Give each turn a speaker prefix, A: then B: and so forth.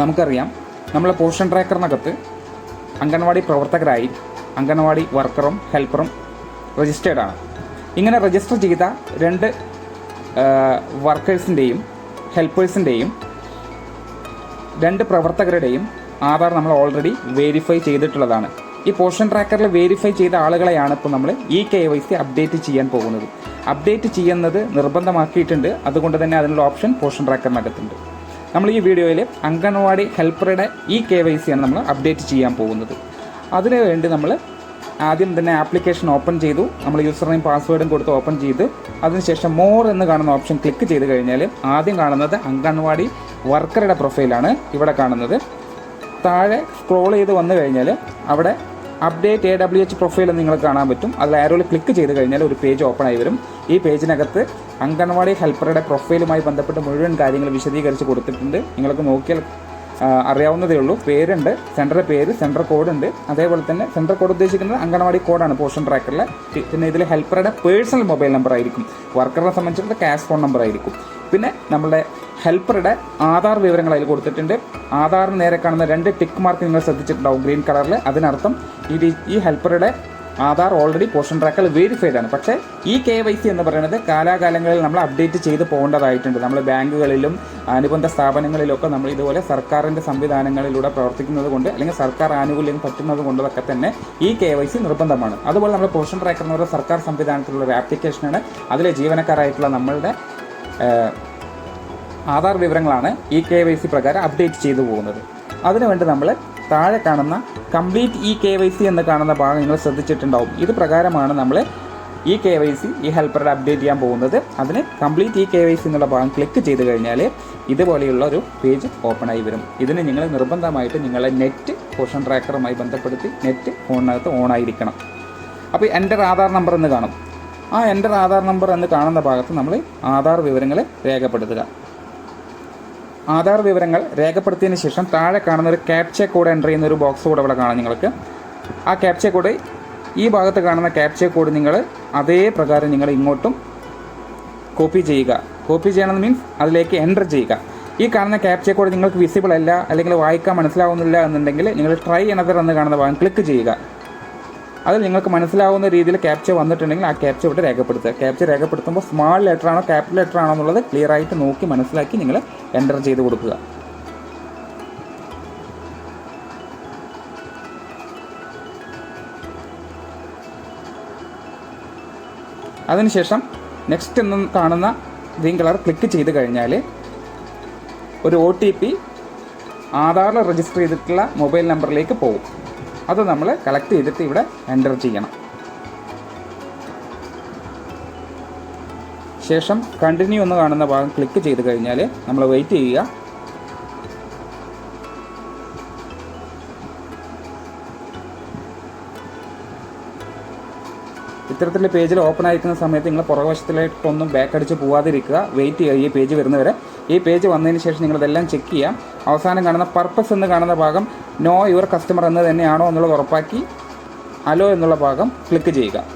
A: നമുക്കറിയാം. നമ്മൾ പോഷൻ ട്രാക്കറിനകത്ത് അംഗൻവാടി പ്രവർത്തകരായി അംഗൻവാടി വർക്കറും ഹെൽപ്പറും രജിസ്റ്റേർഡ് ആണ്. ഇങ്ങനെ രജിസ്റ്റർ ചെയ്ത രണ്ട് വർക്കേഴ്സിന്റെയും ഹെൽപ്പേഴ്സിന്റെയും രണ്ട് പ്രവർത്തകരുടെയും ആധാർ നമ്മൾ ഓൾറെഡി വെരിഫൈ ചെയ്തിട്ടുള്ളതാണ്. ഈ പോഷൻ ട്രാക്കറിൽ വെരിഫൈ ചെയ്ത ആളുകളെയാണ് ഇപ്പോൾ നമ്മൾ ഈ കെ വൈ സി അപ്ഡേറ്റ് ചെയ്യാൻ പോകുന്നത്. അപ്ഡേറ്റ് ചെയ്യുന്നത് നിർബന്ധമാക്കിയിട്ടുണ്ട്. അതുകൊണ്ട് തന്നെ അതിനുള്ള ഓപ്ഷൻ പോഷൻ ട്രാക്കറിനകത്തുണ്ട് നമ്മൾ ഈ വീഡിയോയിൽ അംഗൻവാടി ഹെൽപ്പറുടെ ഈ കെ വൈ സിയാണ് നമ്മൾ അപ്ഡേറ്റ് ചെയ്യാൻ പോകുന്നത്. അതിനുവേണ്ടി നമ്മൾ ആദ്യം തന്നെ ആപ്ലിക്കേഷൻ ഓപ്പൺ ചെയ്തു. നമ്മൾ യൂസർ നെയിം പാസ്വേഡും കൊടുത്ത് ഓപ്പൺ ചെയ്ത് അതിനുശേഷം മോർ എന്ന് കാണുന്ന ഓപ്ഷൻ ക്ലിക്ക് ചെയ്ത് കഴിഞ്ഞാൽ ആദ്യം കാണുന്നത് അംഗൻവാടി വർക്കറുടെ പ്രൊഫൈലാണ് ഇവിടെ കാണുന്നത്. താഴെ സ്ക്രോൾ ചെയ്ത് വന്നു കഴിഞ്ഞാൽ അവിടെ update A W H profile നിങ്ങൾ കാണാൻ പറ്റും. അതിൽ ആരോയിൽ ക്ലിക്ക് ചെയ്ത് കഴിഞ്ഞാൽ ഒരു പേജ് ഓപ്പൺ ആയി വരും. ഈ പേജിനകത്ത് അംഗൻവാടി ഹെൽപ്പറുടെ പ്രൊഫൈലുമായി ബന്ധപ്പെട്ട് മുഴുവൻ കാര്യങ്ങൾ വിശദീകരിച്ച് കൊടുത്തിട്ടുണ്ട്. നിങ്ങൾക്ക് നോക്കിയാൽ അറിയാവുന്നതേ ഉള്ളൂ. പേരുണ്ട് സെന്റർ പേര് സെന്റർ കോഡ് ഉണ്ട് അതേപോലെ തന്നെ സെന്റർ കോഡ് ഉദ്ദേശിക്കുന്നത് അംഗൻവാടി കോഡാണ് പോഷൻ ട്രാക്കറിൽ പിന്നെ ഇതിൽ ഹെൽപ്പറുടെ പേഴ്സണൽ മൊബൈൽ നമ്പർ ആയിരിക്കും. വർക്കറിനെ സംബന്ധിച്ചിടത്തോളം ക്യാഷ് ഫോൺ നമ്പർ ആയിരിക്കും. പിന്നെ നമ്മുടെ ഹെൽപ്പറുടെ ആധാർ വിവരങ്ങൾ അതിൽ കൊടുത്തിട്ടുണ്ട്. ആധാറിന് നേരെ കാണുന്ന രണ്ട് ടിക്ക് മാർക്ക് നിങ്ങൾ ശ്രദ്ധിച്ചിട്ടുണ്ടാവും ഗ്രീൻ കളറിൽ അതിനർത്ഥം ഈ ഈ ഹെൽപ്പറുടെ Aadhaar already Poshan tracker verified ആണ്. പക്ഷേ ഈ കെ വൈ സി എന്ന് പറയുന്നത് കാലാകാലങ്ങളിൽ നമ്മൾ അപ്ഡേറ്റ് ചെയ്ത് പോകേണ്ടതായിട്ടുണ്ട്. നമ്മൾ ബാങ്കുകളിലും അനുബന്ധ സ്ഥാപനങ്ങളിലൊക്കെ നമ്മൾ ഇതുപോലെ സർക്കാരിന്റെ സംവിധാനങ്ങളിലൂടെ പ്രവർത്തിക്കുന്നത് കൊണ്ട് അല്ലെങ്കിൽ സർക്കാർ ആനുകൂല്യം പറ്റുന്നത് കൊണ്ടതൊക്കെ തന്നെ ഈ കെ വൈ സി നിർബന്ധമാണ്. അതുപോലെ നമ്മൾ പോഷൻ ട്രാക്കർ എന്ന് പറയുന്ന സർക്കാർ സംവിധാനത്തിലുള്ള ഒരു ആപ്ലിക്കേഷനാണ് അതിലെ ജീവനക്കാരായിട്ടുള്ള നമ്മളുടെ ആധാർ വിവരങ്ങളാണ് ഈ കെ വൈ സി പ്രകാരം അപ്ഡേറ്റ് ചെയ്തു പോകുന്നത്. അതിനുവേണ്ടി നമ്മൾ താഴെ കാണുന്ന complete E K Y C എന്ന് കാണുന്ന ഭാഗം നിങ്ങൾ ശ്രദ്ധിച്ചിട്ടുണ്ടാവും. ഇത് പ്രകാരമാണ് നമ്മൾ ഈ കെ വൈ സി ഈ ഹെൽപ്പറുടെ അപ്ഡേറ്റ് ചെയ്യാൻ പോകുന്നത്. അതിന് complete E K Y C എന്നുള്ള ഭാഗം ക്ലിക്ക് ചെയ്ത് കഴിഞ്ഞാൽ ഇതുപോലെയുള്ള ഒരു പേജ് ഓപ്പൺ ആയി വരും. ഇതിന് നിങ്ങൾ നിർബന്ധമായിട്ട് നിങ്ങളെ നെറ്റ് പോഷൻ ട്രാക്കറുമായി ബന്ധപ്പെടുത്തി നെറ്റ് ഫോണിനകത്ത് ഓൺ ആയിരിക്കണം. അപ്പോൾ എന്റെ ആധാർ നമ്പർ എന്ന് കാണും. ആ എന്റെ ആധാർ നമ്പർ എന്ന് കാണുന്ന ഭാഗത്ത് നമ്മൾ ആധാർ വിവരങ്ങൾ രേഖപ്പെടുത്തുക. ആധാർ വിവരങ്ങൾ രേഖപ്പെടുത്തിയതിന് ശേഷം താഴെ കാണുന്ന ഒരു ക്യാപ്ച കോഡ് എന്റർ ചെയ്യുന്ന ഒരു ബോക്സ് കൂടെ ഇവിടെ കാണാം നിങ്ങൾക്ക്. ആ ക്യാപ്ച കോഡ് ഈ ഭാഗത്ത് കാണുന്ന ക്യാപ്ച കോഡ് നിങ്ങൾ അതേ പ്രകാരം നിങ്ങൾ ഇങ്ങോട്ടും കോപ്പി ചെയ്യുക. കോപ്പി ചെയ്യണമെന്ന് മീൻസ് അതിലേക്ക് എന്റർ ചെയ്യുക. ഈ കാണുന്ന ക്യാപ്ച കോഡ് നിങ്ങൾക്ക് വിസിബിൾ അല്ല അല്ലെങ്കിൽ വായിക്കാൻ മനസ്സിലാവുന്നില്ല എന്നുണ്ടെങ്കിൽ നിങ്ങൾ ട്രൈ എനദർ എന്ന് കാണുന്ന ഭാഗം ക്ലിക്ക് ചെയ്യുക. അതിൽ നിങ്ങൾക്ക് മനസ്സിലാവുന്ന രീതിയിൽ ക്യാപ്ചർ വന്നിട്ടുണ്ടെങ്കിൽ ആ ക്യാപ്ചർ ഇവിടെ രേഖപ്പെടുത്തുക. ക്യാപ്ചർ രേഖപ്പെടുത്തുമ്പോൾ സ്മാൾ ലെറ്റർ ആണോ ക്യാപിറ്റൽ ലെറ്റർ ആണോ എന്നുള്ളത് ക്ലിയർ ആയിട്ട് നോക്കി മനസ്സിലാക്കി നിങ്ങൾ എന്റർ ചെയ്ത് കൊടുക്കുക. അതിനുശേഷം നെക്സ്റ്റ് എന്ന് കാണുന്ന ഗ്രീൻ കളർ ക്ലിക്ക് ചെയ്ത് കഴിഞ്ഞാൽ ഒരു ഒ ടി പി ആധാറിൽ രജിസ്റ്റർ ചെയ്തിട്ടുള്ള മൊബൈൽ നമ്പറിലേക്ക് പോകും. അത് നമ്മൾ കളക്ട് ചെയ്തിട്ട് ഇവിടെ എന്റർ ചെയ്യണം. ശേഷം കണ്ടിന്യൂ എന്ന് കാണുന്ന ഭാഗം ക്ലിക്ക് ചെയ്ത് കഴിഞ്ഞാൽ നമ്മൾ വെയിറ്റ് ചെയ്യുക. ഇത്തരത്തിലുള്ള പേജിൽ ഓപ്പൺ ആയിരിക്കുന്ന സമയത്ത് നിങ്ങൾ പുറകുവശത്തിലായിട്ടൊന്നും ബാക്ക് അടിച്ച് പോവാതിരിക്കുക. വെയിറ്റ് ചെയ്യുക. ഈ പേജ് വരുന്നവരെ ഈ പേജ് വന്നതിന് ശേഷം നിങ്ങളിതെല്ലാം ചെക്ക് ചെയ്യാം. അവസാനം കാണുന്ന പർപ്പസ് എന്ന് കാണുന്ന ഭാഗം നോ യുവർ കസ്റ്റമർ എന്ന് തന്നെയാണോ എന്നുള്ളത് ഉറപ്പാക്കി. അലോ എന്നുള്ള ഭാഗം ക്ലിക്ക് ചെയ്യുക.